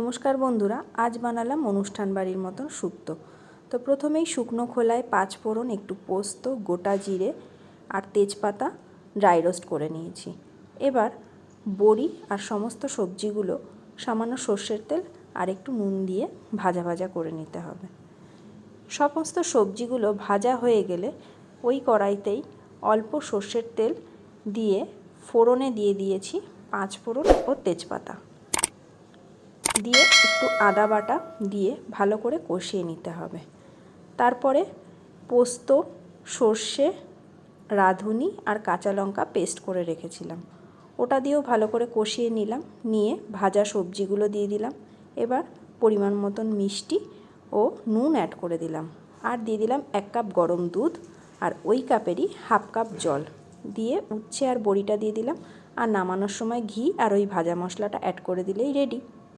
নমস্কার বন্ধুরা, আজ বানালাম অনুষ্ঠান বাড়ির মতন শুক্তো। তো প্রথমেই শুকনো খোলায় পাঁচ ফোড়ন, একটু পোস্ত, গোটা জিরে আর তেজপাতা ড্রাই রোস্ট করে নিয়েছি। এবার বড়ি আর সমস্ত সবজিগুলো সামান্য সর্ষের তেল আর একটু নুন দিয়ে ভাজা ভাজা করে নিতে হবে। সমস্ত সবজিগুলো ভাজা হয়ে গেলে ওই কড়াইতেই অল্প সর্ষের তেল দিয়ে ফোড়নে দিয়ে দিয়েছি পাঁচ ফোড়ন ও তেজপাতা। দিয়ে একটু আদা বাটা দিয়ে ভালো করে কষিয়ে নিতে হবে। তারপরে পোস্ত, সর্ষে, রাঁধুনি আর কাঁচা লঙ্কা পেস্ট করে রেখেছিলাম। ওটা দিয়েও ভালো করে কষিয়ে নিলাম, নিয়ে ভাজা সবজিগুলো দিয়ে দিলাম। এবার পরিমাণ মতন মিষ্টি ও নুন অ্যাড করে দিলাম। আর দিয়ে দিলাম এক কাপ গরম দুধ আর ওই কাপেরই হাফ কাপ জল। দিয়ে উচ্ছে আর বড়িটা দিয়ে দিলাম। আর নামানোর সময় ঘি আর ওই ভাজা মশলাটা অ্যাড করে দিলেই রেডি